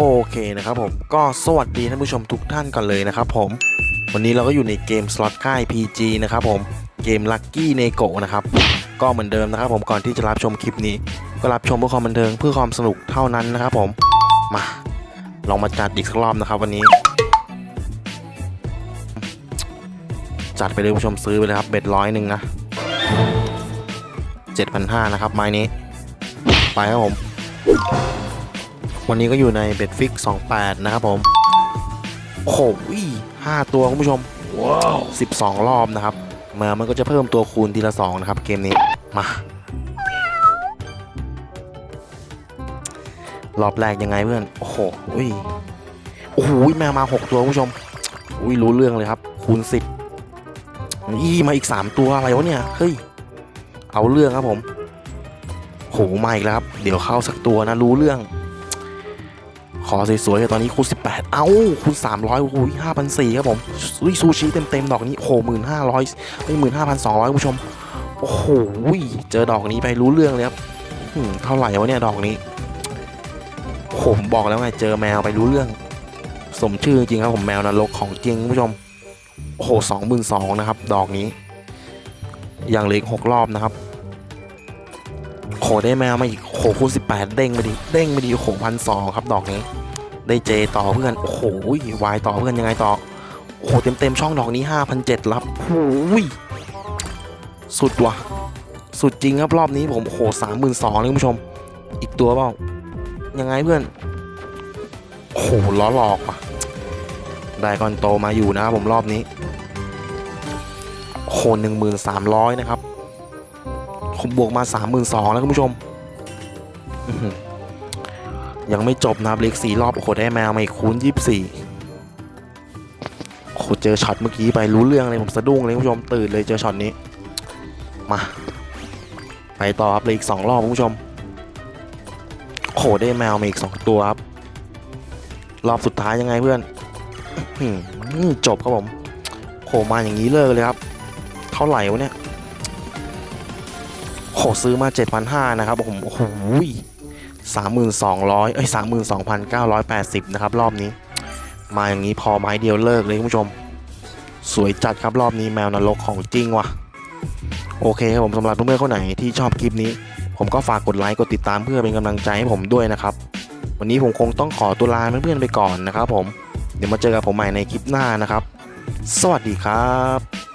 โอเคนะครับผมก็สวัสดีท่านผู้ชมทุกท่านกันเลยนะครับผม วันนี้เราก็อยู่ในเกมสล็อตค่าย PG นะครับผมเกม Lucky n e g o นะครับ ก็เหมือนเดิมนะครับผมก่อนที่จะรับชมคลิปนี้ ก็รับชมเพื่อความบันเทิงเพื่อความสนุกเท่านั้นนะครับผมมาลองมาจัดอีกสักรอบนะครับวันนี้ จัดไปเลยผู้ชมซื้อไปเลยครับเบ็ดร้อยหนึ่งนะ7,500นะครับไม้นี้ ไปครับผม วันนี้ก็อยู่ในเบ็ดฟิก28 นะครับผม โอ้โหห้าตัวคุณผู้ชม ว้าว12รอบนะครับ มามันก็จะเพิ่มตัวคูณทีละ2นะครับเกมนี้ มา รอบแรกยังไงเพื่อน โอ้โหอุ้ยโอ้โหแมวมา6ตัวคุณผู้ชม อุ้ยรู้เรื่องเลยครับ คูณ10ยี่มาอีก3ตัวอะไรวะเนี่ย เฮ้ย เอาเรื่องครับผมโหมาอีกแล้วครับ เดี๋ยวเข้าสักตัวนะรู้เรื่อง ขอสวยๆตอนนี้คูณ18 เอ้าคูณ300โอ้โห5,400ครับผมอุ้ยซูชิเต็มๆดอกนี้โอ้โห1,500ไม่15,200คุณผู้ชม โอ้โหเจอดอกนี้ไปรู้เรื่องเลยครับเท่าไหร่วะเนี่ยดอกนี้ผมบอกแล้วไงเจอแมวไปรู้เรื่อง สมชื่อจริงครับผมแมวนรกของจริงคุณผู้ชมโอ้โห22,000นะครับ ดอกนี้ อย่างเหล็กหกรอบนะครับ โขได้แมวมาอีกโขคูณ18เด้งมาดิเด้งมาดิโขพันสองครับดอกนี้ ได้เจต่อเพื่อนโอ้โหวายต่อเพื่อนยังไงต่อโอ้โหเต็มเต็มช่องดอกนี้5,700รับโอ้ยสุดว่ะสุดจริงครับรอบนี้ผมโอ้โหสามหมื่นสองเลยคุณผู้ชม อีกตัวเปล่ายังไงเพื่อนโอ้โหล้อหลอกว่ะได้ก้อนโตมาอยู่นะครับผมรอบนี้โอ้โหหนึ่งหมื่นสามร้อยนะครับ ผมบวกมา 3 2 0 0 0แล้วคุณผู้ชม ยังไม่จบนะครับเล็กสี่รอบ โอ้โห ได้แมวมาอีกคูณ24โอ้โห เจอช็อตเมื่อกี้ไปรู้เรื่องเลยผมสะดุ้งเลยคุณผู้ชมตื่นเลยเจอช็อตนี้ มา ไปต่อครับเลยอีกสองรอบคุณผู้ชมโอ้โหได้แมวมาอีก2ตัวครับ รอบสุดท้ายยังไงเพื่อนจบครับผมโอ้โหมาอย่างนี้เลิกเลยครับ เท่าไหร่วะเนี่ย โหซื้อมา 7,500 นะครับผม โอ้โหสามหมื่นสองร้อยเอ้ยสามหมื่นสองพันเก้าร้อยแปดสิบนะครับ รอบนี้ มาอย่างนี้พอไม้เดียวเลิกเลยคุณผู้ชม สวยจัดครับรอบนี้แมวนรกของจริงว่ะ โอเคครับผมสำหรับเพื่อนๆคนไหนที่ชอบคลิปนี้ ผมก็ฝากกดไลค์ กดติดตามเพื่อเป็นกำลังใจให้ผมด้วยนะครับ วันนี้ผมคงต้องขอตัวลาเพื่อนๆไปก่อนนะครับผม เดี๋ยวมาเจอกับผมใหม่ในคลิปหน้านะครับ สวัสดีครับ